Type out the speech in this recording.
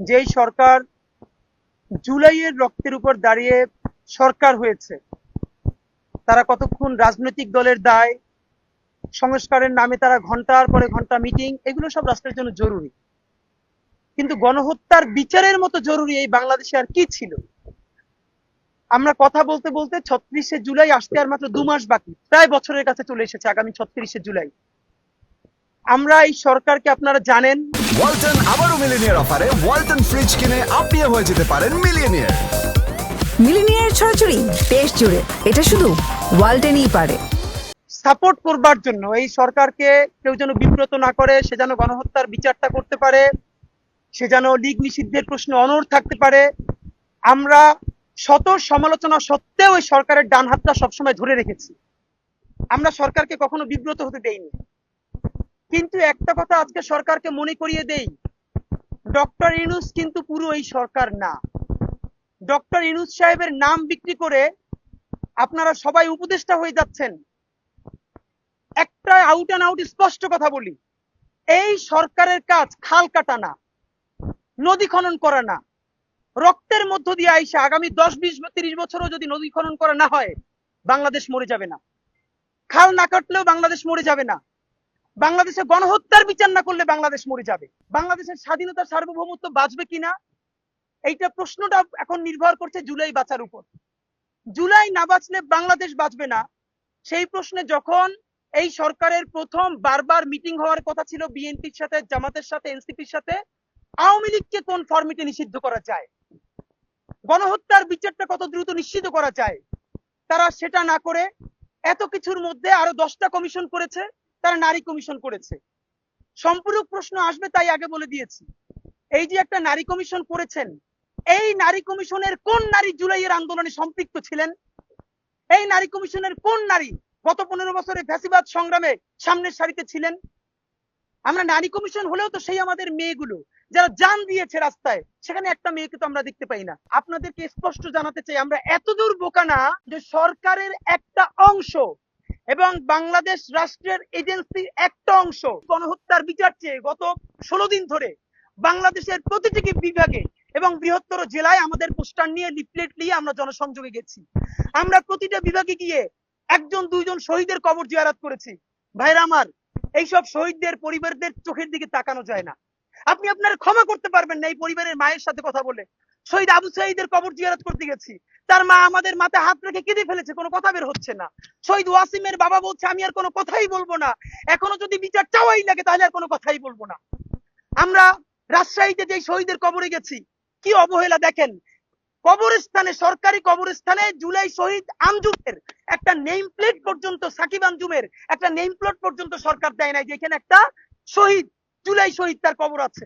যেই সরকার জুলাইয়ের রক্তের উপর দাঁড়িয়ে সরকার হয়েছে, তারা কতক্ষণ রাজনৈতিক দলের দায়, সংস্কারের নামে তারা ঘণ্টার পরে ঘণ্টা মিটিং, এগুলো সব রাষ্ট্রের জন্য জরুরি। কিন্তু গণহত্যার বিচারের মতো জরুরি এই বাংলাদেশে আর কি ছিল? আমরা কথা বলতে বলতে ছত্রিশে জুলাই আসতে আর মাত্র দু মাস বাকি, প্রায় বছরের কাছে চলে এসেছে আগামী ছত্রিশে জুলাই। আমরা এই সরকারকে আপনারা জানেন ওয়ালটন আবারও মিলিনিয়ার অফারে ওয়ালটন ফ্রিজ কিনে আপনিও হয়ে যেতে পারেন মিলিয়নিয়ার মিলিনিয়ার ছড়াছড়ি দেশ জুড়ে। এটা শুধু ওয়ালটেনই পারে। সাপোর্ট করবার জন্য এই সরকারকে কেউ যেন বিব্রত না করে সে যেন গণহত্যার বিচারটা করতে পারে সে যেন লীগ নিষিদ্ধের প্রশ্নে অনড় থাকতে পারে। আমরা শত সমালোচনা সত্ত্বেও এই সরকারের ডান হাতটা সবসময় ধরে রেখেছি। আমরা সরকারকে কখনো বিব্রত হতে দেইনি। কিন্তু একটা কথা আজকে সরকারকে মনে করিয়ে দেই, ডক্টর ইনুস কিন্তু পুরো এই সরকার না। ডক্টর ইনুস সাহেবের নাম বিক্রি করে আপনারা সবাই উপদেষ্টা হয়ে যাচ্ছেন। একটা আউট অ্যান্ড আউট স্পষ্ট কথা বলি, এই সরকারের কাজ খাল কাটা না, নদী খনন করা না। রক্তের মধ্য দিয়ে আইসা আগামী দশ, বিশ, তিরিশ বছরও যদি নদী খনন করা না হয়, বাংলাদেশ মরে যাবে না। খাল না কাটলেও বাংলাদেশ মরে যাবে না। বাংলাদেশে গণহত্যার বিচার না করলে বাংলাদেশ মরে যাবে। বাংলাদেশের স্বাধীনতা সার্বভৌমত্ব বাঁচবে কিনা? এইটা প্রশ্নটা এখন নির্ভর করছে জুলাই বাঁচার উপর। জুলাই না বাঁচলে বাংলাদেশ বাঁচবে না। সেই প্রশ্নে যখন এই সরকারের প্রথম বারবার মিটিং হওয়ার কথা ছিল বিএনপির সাথে, জামাতের সাথে, এনসিপির সাথে, আওয়ামী লীগকে কোন ফরমেটে নিষিদ্ধ করা যায়? গণহত্যার বিচারটা কত দ্রুত নিশ্চিত করা যায়? তারা সেটা না করে এত কিছুর মধ্যে আরও দশটা কমিশন করেছে। তারা নারী কমিশন করেছে। সম্পূরক প্রশ্ন আসবে তাই আগে বলে দিয়েছি। এই যে একটা নারী কমিশন করেছেন, এই নারী কমিশনের কোন নারী জুলাইয়ের আন্দোলনে সম্পৃক্ত ছিলেন? এই নারী কমিশনের কোন নারী গত পনেরো বছরে ফ্যাসিবাদ সংগ্রামে সামনের সারিতে ছিলেন? আমরা নারী কমিশন হলেও তো সেই আমাদের মেয়েগুলো, যারা জান দিয়েছে রাস্তায়, সেখানে একটা মেয়েকে তো আমরা দেখতে পাই না। আপনাদেরকে স্পষ্ট জানাতে চাই, আমরা এতদূর বোকা না যে সরকারের একটা অংশ এবং বাংলাদেশ রাষ্ট্রের এজেন্সির একটা অংশ গণহত্যার বিচার চেয়ে গত ষোলো দিন ধরে বাংলাদেশের প্রতিটি বিভাগে এবং বৃহত্তর জেলায় আমাদের পোস্টার নিয়ে, লিফলেট নিয়ে আমরা জনসংযোগে গেছি। আমরা প্রতিটা বিভাগে গিয়ে একজন, দুইজন শহীদের কবর জিয়ারাত করেছি। ভাইরা আমার, এইসব শহীদদের পরিবারদের চোখের দিকে তাকানো যায় না। আপনি আপনার ক্ষমা করতে পারবেন না এই পরিবারের মায়ের সাথে কথা বলে। শহীদ আবু সাইদের কবর জিয়ারত করতে গেছি। তার মা আমাদের মাথায় হাত রেখে কেঁদে ফেলেছে, কোনো কথা বের হচ্ছে না। শহীদ ওয়াসিমের বাবা বলছে, আমি আর কোনো কথাই বলব না। এখনও যদি বিচার চাওয়াই লাগে, তাহলে আর কোনো কথাই বলব না। আমরা রাজশাহীতে যে শহীদের কবরে গেছি, কি অবহেলা দেখেন? কবরস্থানে, সরকারি কবরস্থানে জুলাই শহীদ আঞ্জুমের একটা নেম প্লেট পর্যন্ত, সাকিব আঞ্জুমের একটা নেম প্লেট পর্যন্ত সরকার দেয় নাই, যেখানে একটা শহীদ, জুলাই শহীদ তার কবর আছে।